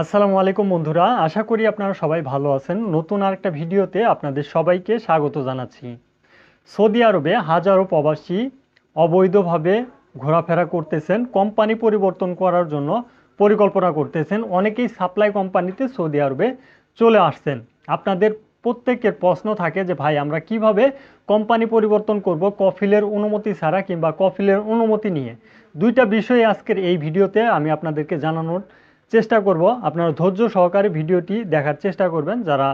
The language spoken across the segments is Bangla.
আসসালামু আলাইকুম বন্ধুরা, আশা করি আপনারা সবাই ভালো আছেন। নতুন আরেকটা ভিডিওতে আপনাদের সবাইকে স্বাগত জানাচ্ছি। সৌদি আরবে হাজারো প্রবাসী অবৈধভাবে ঘোরাফেরা করতেছেন, কোম্পানি পরিবর্তন করার জন্য পরিকল্পনা করতেছেন। অনেকেই সাপ্লাই কোম্পানিতে সৌদি আরবে চলে আসছেন। আপনাদের প্রত্যেকের প্রশ্ন থাকে যে, ভাই, আমরা কীভাবে কোম্পানি পরিবর্তন করব কফিলের অনুমতি ছাড়া কিংবা কফিলের অনুমতি নিয়ে? দুইটা বিষয় আজকের এই ভিডিওতে আমি আপনাদেরকে জানানোর চেষ্টা করব আপনারা ধৈর্য সহকারে ভিডিওটি দেখার চেষ্টা করবেন। যারা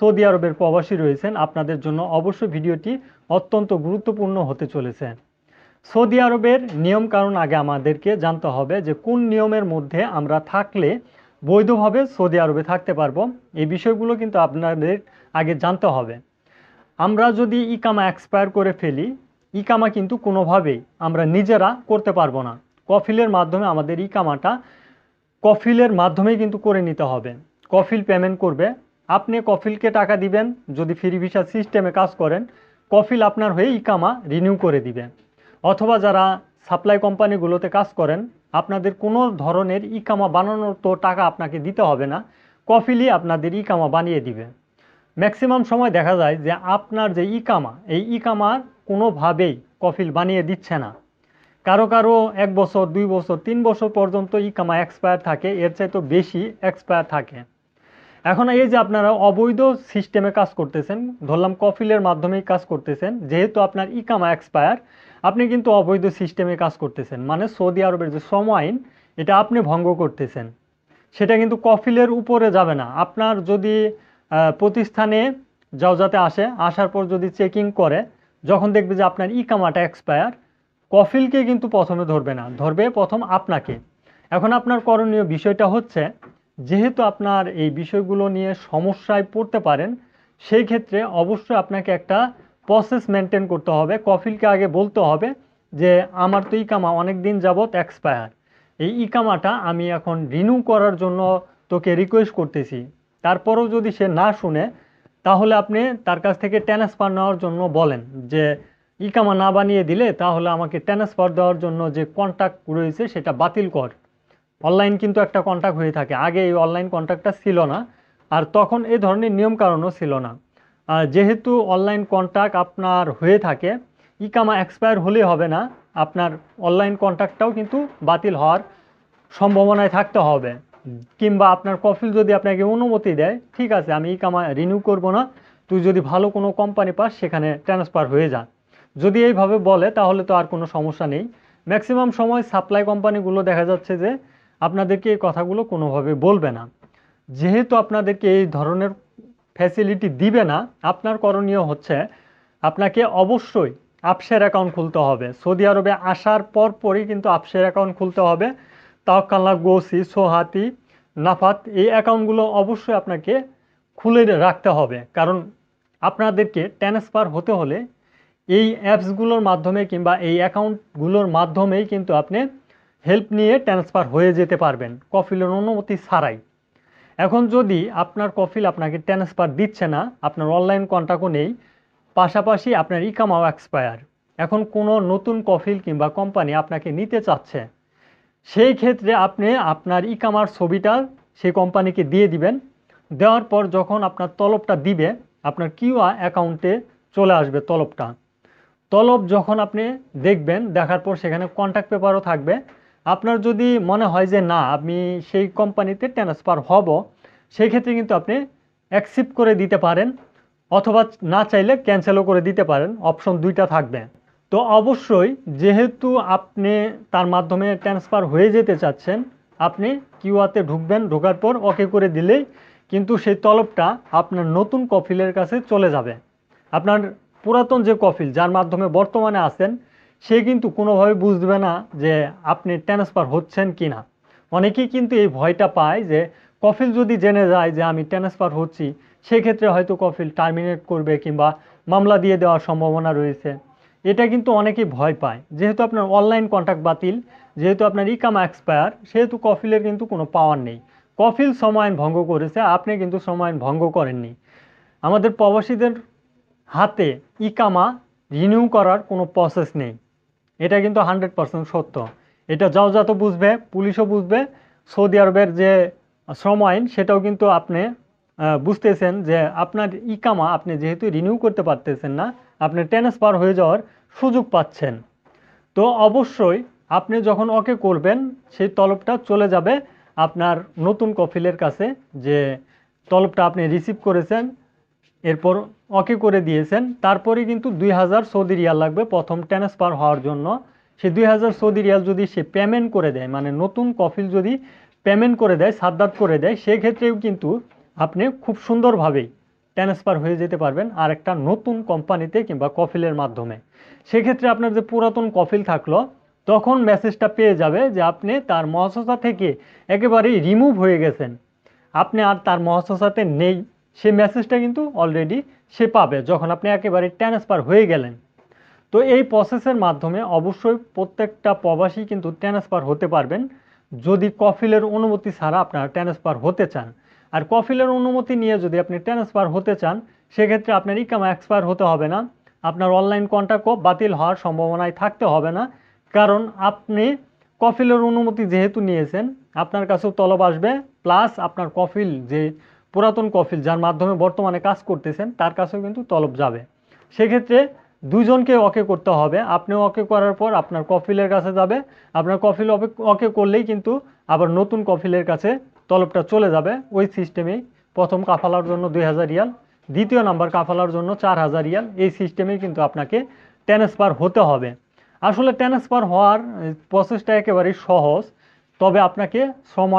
সৌদি আরবের প্রবাসী রয়েছেন, আপনাদের জন্য অবশ্যই ভিডিওটি অত্যন্ত গুরুত্বপূর্ণ হতে চলেছে। সৌদি আরবের নিয়ম কারণ আগে আমাদেরকে জানতে হবে যে কোন নিয়মের মধ্যে আমরা থাকলে বৈধভাবে সৌদি আরবে থাকতে পারব। এই বিষয়গুলো কিন্তু আপনাদের আগে জানতে হবে। আমরা যদি ইকামা এক্সপায়ার করে ফেলি, ইকামা কিন্তু কোনোভাবেই আমরা নিজেরা করতে পারব না। কফিলের মাধ্যমে আমাদের ইকামাটা কফিলের মাধ্যমেই কিন্তু করে নিতে হবে। কফিল পেমেন্ট করবে। আপনি কফিলকে টাকা দিবেন, যদি ফ্রি ভিসা সিস্টেমে কাজ করেন, কফিল আপনার হয়ে ইকামা রিনিউ করে দিবে। অথবা যারা সাপ্লাই কোম্পানিগুলোতে কাজ করেন, আপনাদের কোনো ধরনের ইকামা বানানোর তো টাকা আপনাকে দিতে হবে না, কফিলই আপনাদের ইকামা বানিয়ে দিবে। ম্যাক্সিমাম সময় দেখা যায় যে আপনার যে ইকামা, এই ইকামার কোনোভাবেই কফিল বানিয়ে দিচ্ছে না। কারও কারও এক বছর, দুই বছর, তিন বছর পর্যন্ত ইকামা এক্সপায়ার থাকে, এর চাইতে বেশি এক্সপায়ার থাকে। এখন এই যে আপনারা অবৈধ সিস্টেমে কাজ করতেছেন, ধরলাম কফিলের মাধ্যমেই কাজ করতেছেন, যেহেতু আপনার ইকামা এক্সপায়ার আপনি কিন্তু অবৈধ সিস্টেমে কাজ করতেছেন। মানে সৌদি আরবের যে শ্রম আইন এটা আপনি ভঙ্গ করতেছেন। সেটা কিন্তু কফিলের উপরে যাবে না। আপনার যদি প্রতিষ্ঠানে যাও যাতে আসে, আসার পর যদি চেকিং করে, যখন দেখবে যে আপনার ইকামাটা এক্সপায়ার কফিলকে কিন্তু প্রথমে ধরবে না, ধরবে প্রথম আপনাকে। এখন আপনার করণীয় বিষয়টা হচ্ছে, যেহেতু আপনার এই বিষয়গুলো নিয়ে সমস্যায় পড়তে পারেন, সেই ক্ষেত্রে অবশ্যই আপনাকে একটা প্রসেস মেনটেন করতে হবে। কফিলকে আগে বলতে হবে যে, আমার তো ইকামা অনেক দিন যাবৎ এক্সপায়ার এই ইকামাটা আমি এখন রিনিউ করার জন্য তোকে রিকোয়েস্ট করতেছি। তারপরেও যদি সে না শুনে, তাহলে আপনি তার কাছ থেকে ট্রান্সফার নেওয়ার জন্য বলেন যে ইকামা না বানিয়ে দিলে তাহলে আমাকে ট্রান্সফার দেওয়ার জন্য যে কন্ট্যাক্ট রয়েছে সেটা বাতিল কর। অনলাইন কিন্তু একটা কন্ট্যাক্ট হয়ে থাকে। আগে এই অনলাইন কন্ট্যাক্টটা ছিল না, আর তখন এই ধরনের নিয়মকানুনও ছিল না। যেহেতু অনলাইন কন্ট্যাক্ট আপনার হয়ে থাকে, ইকামা এক্সপায়ার হলে হবে না, আপনার অনলাইন কন্ট্যাক্টটাও কিন্তু বাতিল হওয়ার সম্ভাবনায় থাকতে হবে। কিংবা আপনার কফিল যদি আপনাকে অনুমতি দেয়, ঠিক আছে, আমি ইকামা রিনিউ করব না, তুই যদি ভালো কোনো কোম্পানি পাস, সেখানে ট্রান্সফার হয়ে যা। যদি এইভাবে বলে, তাহলে তো আর কোনো সমস্যা নেই। ম্যাক্সিমাম সময় সাপ্লাই কোম্পানিগুলো দেখা যাচ্ছে যে আপনাদেরকে এই কথাগুলো কোনোভাবে বলবে না। যেহেতু আপনাদেরকে এই ধরনের ফ্যাসিলিটি দিবে না, আপনার করণীয় হচ্ছে আপনাকে অবশ্যই আপসের অ্যাকাউন্ট খুলতে হবে। সৌদি আরবে আসার পর পরই কিন্তু আপসের অ্যাকাউন্ট খুলতে হবে। তাওকাল্লা গোসি, সোহাতি, নাফাত, এই অ্যাকাউন্টগুলো অবশ্যই আপনাকে খুলে রাখতে হবে। কারণ আপনাদেরকে ট্রান্সফার হতে হলে এই অ্যাপসগুলোর মাধ্যমে কিংবা এই অ্যাকাউন্টগুলোর মাধ্যমেই কিন্তু আপনি হেল্প নিয়ে ট্রান্সফার হয়ে যেতে পারবেন কফিলের অনুমতি ছাড়াই। এখন যদি আপনার কফিল আপনাকে ট্রান্সফার দিচ্ছে না, আপনার অনলাইন কন্ট্যাক্টও নেই, পাশাপাশি আপনার ইকামাও এক্সপায়ার। এখন কোনো নতুন কফিল কিংবা কোম্পানি আপনাকে নিতে চাচ্ছে, সেই ক্ষেত্রে আপনি আপনার ইকামার ছবিটা সেই কোম্পানিকে দিয়ে দিবেন। দেওয়ার পর যখন আপনার তলবটা দিবে, আপনার কিউআ অ্যাকাউন্টে চলে আসবে তলবটা। তলব যখন আপনি দেখবেন, দেখার পর সেখানে কন্ট্যাক্ট পেপারও থাকবে। আপনার যদি মনে হয় যে না, আমি সেই কোম্পানিতে ট্রান্সফার হব সেই ক্ষেত্রে কিন্তু আপনি অ্যাকসেপ্ট করে দিতে পারেন, অথবা না চাইলে ক্যান্সেলও করে দিতে পারেন অপশন দুইটা থাকবে। তো অবশ্যই যেহেতু আপনি তার মাধ্যমে ট্রান্সফার হয়ে যেতে চাচ্ছেন, আপনি কিউআতে ঢুকবেন, ঢোকার পর ওকে করে দিলেই কিন্তু সেই তলবটা আপনার নতুন কফিলের কাছে চলে যাবে। আপনার পুরাতন যে কফিল, যার মাধ্যমে বর্তমানে আছেন, সে কিন্তু কোনোভাবে বুঝবে না যে আপনি ট্রান্সফার হচ্ছেন কি না। অনেকেই কিন্তু এই ভয়টা পায় যে কফিল যদি জেনে যায় যে আমি ট্রান্সফার হচ্ছি, সেক্ষেত্রে হয়তো কফিল টার্মিনেট করবে কিংবা মামলা দিয়ে দেওয়ার সম্ভাবনা রয়েছে। এটা কিন্তু অনেকেই ভয় পায়। যেহেতু আপনার অনলাইন কন্ট্যাক্ট বাতিল, যেহেতু আপনার ইকামা এক্সপায়ার, সেহেতু কফিলের কিন্তু কোনো পাওয়ার নেই। কফিল সময়ায়ন ভঙ্গ করেছে, আপনি কিন্তু সময়ায়ন ভঙ্গ করেননি। আমাদের প্রবাসীদের হাতে ইকামা রিনিউ করার কোনো প্রসেস নেই। এটা কিন্তু হান্ড্রেড পার্সেন্ট সত্য। এটা যত বুঝবে, পুলিশও বুঝবে। সৌদি আরবের যে শ্রম আইন, সেটাও কিন্তু আপনি বুঝতেছেন যে আপনার ইকামা আপনি যেহেতু রিনিউ করতে পারতেছেন না, আপনি ট্রান্সফার হয়ে যাওয়ার সুযোগ পাচ্ছেন। তো অবশ্যই আপনি যখন ওকে করবেন, সেই তলবটা চলে যাবে আপনার নতুন কফিলের কাছে যে তলবটা আপনি রিসিভ করেছেন। এরপর ওকে করে দিয়েছেন। তারপরে কিন্তু দুই হাজার সৌদি রিয়াল লাগবে প্রথম ট্রান্সফার হওয়ার জন্য। সে দুই হাজার সৌদি রিয়াল যদি সে পেমেন্ট করে দেয় মানে নতুন কফিল যদি পেমেন্ট করে দেয়, সাদ্দাত করে দেয়, সেক্ষেত্রেও কিন্তু আপনি খুব সুন্দরভাবেই ট্রান্সফার হয়ে যেতে পারবেন আর একটা নতুন কোম্পানিতে কিংবা কফিলের মাধ্যমে। সেক্ষেত্রে আপনার যে পুরাতন কফিল থাকল, তখন মেসেজটা পেয়ে যাবে যে আপনি তার মহাসসা থেকে একেবারেই রিমুভ হয়ে গেছেন। আপনি আর তার মহাসসাতে নেই। সেই মেসেজটা কিন্তু অলরেডি সে পাবে যখন আপনি একেবারে ট্রান্সফার হয়ে গেলেন। তো এই প্রসেসের মাধ্যমে অবশ্যই প্রত্যেকটা প্রবাসী কিন্তু ট্রান্সফার হতে পারবেন। যদি কফিলের অনুমতি ছাড়া আপনারা ট্রান্সফার হতে চান। আর কফিলের অনুমতি নিয়ে যদি আপনি ট্রান্সফার হতে চান, সেক্ষেত্রে আপনার ইকামা এক্সপায়ার হতে হবে না। আপনার অনলাইন কন্ট্যাক্টও বাতিল হওয়ার সম্ভাবনায় থাকতে হবে না। কারণ আপনি কফিলের অনুমতি যেহেতু নিয়েছেন, আপনার কাছেও তলব আসবে। প্লাস আপনার কফিল যে পুরাতন কফিল যার মাধ্যমে বর্তমানে কাজ করতেছেন, তার কাছেও কিন্তু তলব যাবে। সেক্ষেত্রে দুজনকে ওকে করতে হবে। আপনি ওকে করার পর আপনার কফিলের কাছে যাবে। আপনার কফিল ওকে করলেই কিন্তু আবার নতুন কফিলের কাছে তলবটা চলে যাবে। ওই সিস্টেমেই প্রথম কাফালার জন্য দুই হাজার রিয়াল, দ্বিতীয় নাম্বার কাফালার জন্য চার হাজার রিয়াল। এই সিস্টেমেই কিন্তু আপনাকে ট্রান্সফার হতে হবে। আসলে ট্রান্সফার হওয়ার প্রসেসটা একেবারেই সহজ। তবে আপনাকে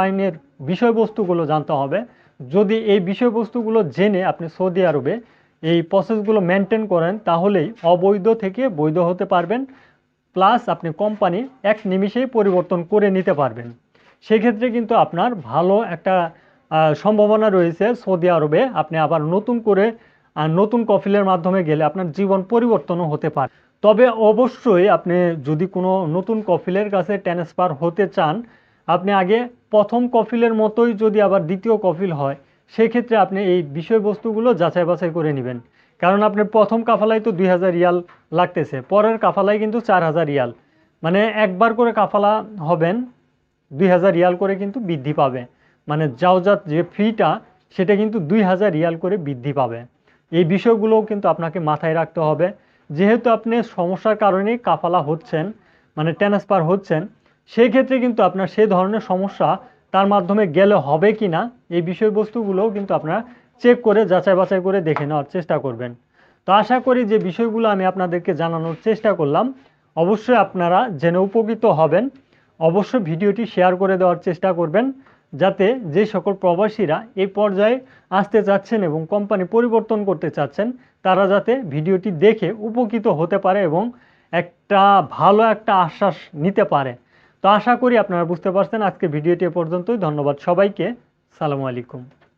আইনের বিষয়বস্তুগুলো জানতে হবে। যদি এই বিষয়বস্তুগুলো জেনে আপনি সৌদি আরবে এই প্রসেসগুলো মেনটেন করেন, তাহলেই অবৈধ থেকে বৈধ হতে পারবেন প্লাস আপনি কোম্পানি এক নিমিষেই পরিবর্তন করে নিতে পারবেন। সেক্ষেত্রে কিন্তু আপনার ভালো একটা সম্ভাবনা রয়েছে সৌদি আরবে। আপনি আবার নতুন করে নতুন কফিলের মাধ্যমে গেলে আপনার জীবন পরিবর্তনও হতে পারে। তবে অবশ্যই আপনি যদি কোনো নতুন কফিলের কাছে ট্রান্সফার হতে চান, আপনি আগে প্রথম কফিলের মতোই যদি আবার দ্বিতীয় কফিল হয়, সেক্ষেত্রে আপনি এই বিষয়বস্তুগুলো যাচাই বাছাই করে নেবেন। কারণ আপনার প্রথম কাফালায় তো দুই হাজার রিয়াল লাগতেছে, পরের কাফালায় কিন্তু চার হাজার রিয়াল। মানে একবার করে কাফালা হবেন, দুই হাজার রিয়াল করে কিন্তু বৃদ্ধি পাবে। মানে যাওজাত যে ফিটা, সেটা কিন্তু দুই হাজার রিয়াল করে বৃদ্ধি পাবে। এই বিষয়গুলোও কিন্তু আপনাকে মাথায় রাখতে হবে। যেহেতু আপনি সমস্যার কারণেই কাফালা হচ্ছেন মানে ট্রান্সফার হচ্ছেন সেই ক্ষেত্রে কিন্তু আপনার সেই ধরনের সমস্যা তার মাধ্যমে গেলে হবে কি না, এই বিষয়বস্তুগুলোও কিন্তু আপনারা চেক করে, যাচাই বাছাই করে দেখে নেওয়ার চেষ্টা করবেন। তো আশা করি যে বিষয়গুলো আমি আপনাদেরকে জানানোর চেষ্টা করলাম। অবশ্যই আপনারা জেনে উপকৃত হবেন। অবশ্যই ভিডিওটি শেয়ার করে দেওয়ার চেষ্টা করবেন, যাতে যে সকল প্রবাসীরা এই পর্যায়ে আসতে চাচ্ছেন এবং কোম্পানি পরিবর্তন করতে চাচ্ছেন, তারা যাতে ভিডিওটি দেখে উপকৃত হতে পারে এবং একটা ভালো একটা আশ্বাস নিতে পারে। তো আশা করি আপনারা বুঝতে পারছেন। আজকে ভিডিওটি পর্যন্তই। ধন্যবাদ সবাইকে। সালামু আলাইকুম।